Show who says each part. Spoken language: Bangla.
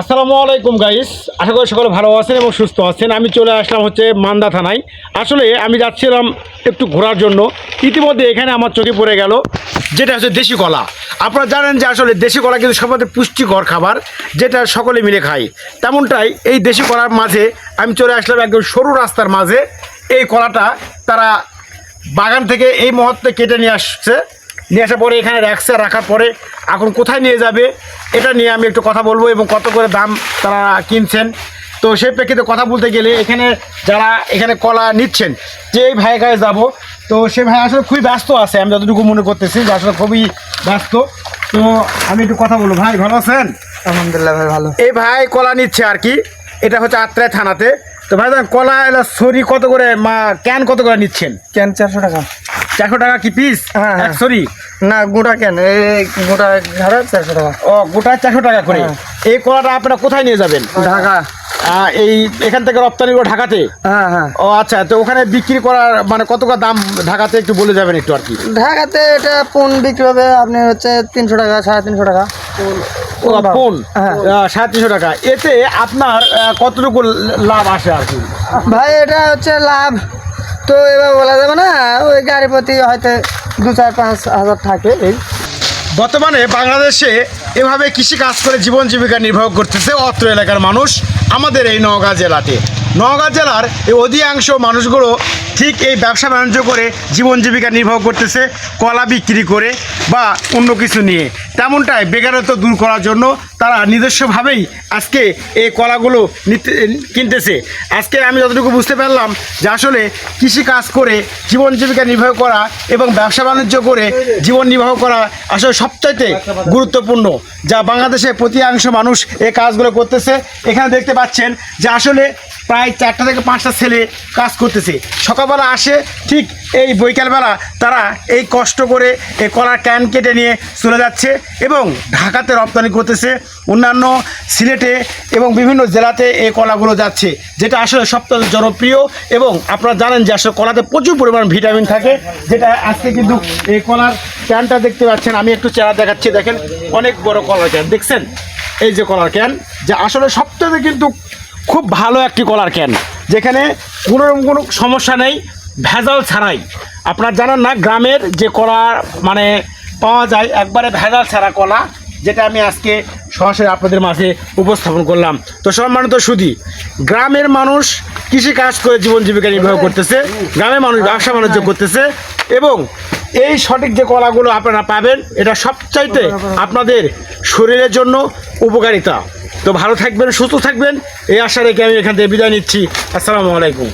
Speaker 1: আসসালামু আলাইকুম গাইস আশা করি সকলে ভালো আছেন এবং সুস্থ আছেন। আমি চলে আসলাম হচ্ছে মান্দা থানায়। আসলে আমি যাচ্ছিলাম একটু ঘোরার জন্য। ইতিমধ্যে এখানে আমার চোখে পড়ে গেল যেটা হচ্ছে দেশি কলা। আপনারা জানেন যে আসলে দেশি কলা কিন্তু সবথেকে পুষ্টিকর খাবার, যেটা সকলে মিলে খায়। তেমনটাই এই দেশি কলার মাঝে আমি চলে আসলাম একদম সরু রাস্তার মাঝে। এই কলাটা তারা বাগান থেকে এই মুহূর্তে কেটে নিয়ে আসছে। নিয়ে আসার পরে এখানে রাখছে রাখার পরে এখন কোথায় নিয়ে যাবে এটা নিয়ে আমি একটু কথা বলব এবং কত করে দাম তারা কিনছেন। তো সেই প্রেক্ষিতে কথা বলতে গেলে এখানে যারা এখানে কলা নিচ্ছেন যে এই ভাইয়ের কাছে যাব তো সে ভাই আসলে খুবই ব্যস্ত আছে আমি যতটুকু মনে করতেছি যে আসলে খুবই ব্যস্ত। তো আমি একটু কথা বলব। ভাই ভালো আছেন?
Speaker 2: আলহামদুলিল্লাহ ভাই ভালো।
Speaker 1: এই ভাই কলা নিচ্ছে আর কি এটা হচ্ছে আত্রায় থানাতে। তো ভাই কলা এলা সরি কত করে মা ক্যান কত করে নিচ্ছেন?
Speaker 2: ক্যান চারশো টাকা।
Speaker 1: চারশো টাকা কি পিস
Speaker 2: হ্যাঁ, হ্যাঁ।
Speaker 1: সরি
Speaker 2: না গোটা কেন? এই গোটা ঘরে চারশো টাকা।
Speaker 1: ও গোটা চারশো টাকা করে।
Speaker 2: হ্যাঁ।
Speaker 1: এই কলাটা আপনারা কোথায় নিয়ে যাবেন?
Speaker 2: ঢাকা।
Speaker 1: এই এখান থেকে রপ্তানি করে ঢাকাতে?
Speaker 2: হ্যাঁ হ্যাঁ।
Speaker 1: ও আচ্ছা তো ওখানে বিক্রি করার মানে কত দাম ঢাকাতে একটু বলে যাবেন একটু আর কি?
Speaker 2: ঢাকাতে এটা পুন বিক্রি হবে আপনি হচ্ছে তিনশো টাকা সাড়ে তিনশো টাকা। হ্যাঁ।
Speaker 1: সাড়ে তিনশো টাকা। এতে আপনার কতটুকু লাভ আসে আর কি?
Speaker 2: ভাই এটা হচ্ছে লাভ। তো এবার বলা যাবে না, ওই গাড়ি প্রতি হয়তো দু চার পাঁচ হাজার থাকে এই।
Speaker 1: বর্তমানে বাংলাদেশে এভাবে কৃষি কাজ করে জীবন জীবিকা নির্বাহ করতেছে অত্র এলাকার মানুষ, আমাদের এই নওগাঁ জেলাতে। নওগাঁ জেলার এই অধিকাংশ মানুষগুলো ঠিক এই ব্যবসা বাণিজ্য করে জীবন জীবিকা নির্বাহ করতেছে, কলা বিক্রি করে বা অন্য কিছু নিয়ে। তেমনটাই বেকারত্ব দূর করার জন্য তারা নিজস্বভাবেই আজকে এই কলাগুলো নিতে, কিনতেছে। আজকে আমি যতটুকু বুঝতে পারলাম যে আসলে কৃষি কাজ করে জীবন জীবিকা নির্বাহ করা এবং ব্যবসা বাণিজ্য করে জীবন নির্বাহ করা আসলে সবচাইতে গুরুত্বপূর্ণ, যা বাংলাদেশে প্রতিঅংশ মানুষ এই কাজগুলো করতেছে। এখানে দেখতে পাচ্ছেন যে আসলে প্রায় চারটা থেকে পাঁচটা ছেলে কাজ করতেছে। সকালবেলা আসে, ঠিক এই বৈকালবেলা তারা এই কষ্ট করে এই কলার ক্যান কেটে নিয়ে চলে যাচ্ছে এবং ঢাকাতে রপ্তানি করতেছে অন্যান্য সিলেটে এবং বিভিন্ন জেলাতে এই কলাগুলো যাচ্ছে, যেটা আসলে সবচেয়ে জনপ্রিয় এবং আপনারা জানেন যে আসলে কলাতে প্রচুর পরিমাণ ভিটামিন থাকে, যেটা আজকে কিন্তু এই কলার ক্যানটা দেখতে পাচ্ছেন, আমি একটু চেহারা দেখাচ্ছি, দেখেন অনেক বড় কলার ক্যান, দেখছেন? এই যে কলার ক্যান, যে আসলে সবথেকে কিন্তু খুব ভালো একটি কলার ক্যান যেখানে কোনো কোনো সমস্যা নেই ভেজাল ছাড়াই। আপনার জানেন না গ্রামের যে কলা মানে পাওয়া যায় একবারে ভেজাল ছাড়া কলা যেটা আমি আজকে সরাসরি আপনাদের মাঝে উপস্থাপন করলাম। তো সম্মানিত সুদী গ্রামের মানুষ কৃষি কাজ করে জীবন জীবিকা নির্বাহ করতেছে গ্রামের মানুষ ব্যবসা বাণিজ্য করতেছে এবং এই সঠিক যে কলাগুলো আপনারা পাবেন এটা সবচাইতে আপনাদের শরীরের জন্য উপকারিতা। তো ভালো থাকবেন, সুস্থ থাকবেন। এই আশা রেখে আমি এখান থেকে বিদায় নিচ্ছি। আসসালামু আলাইকুম।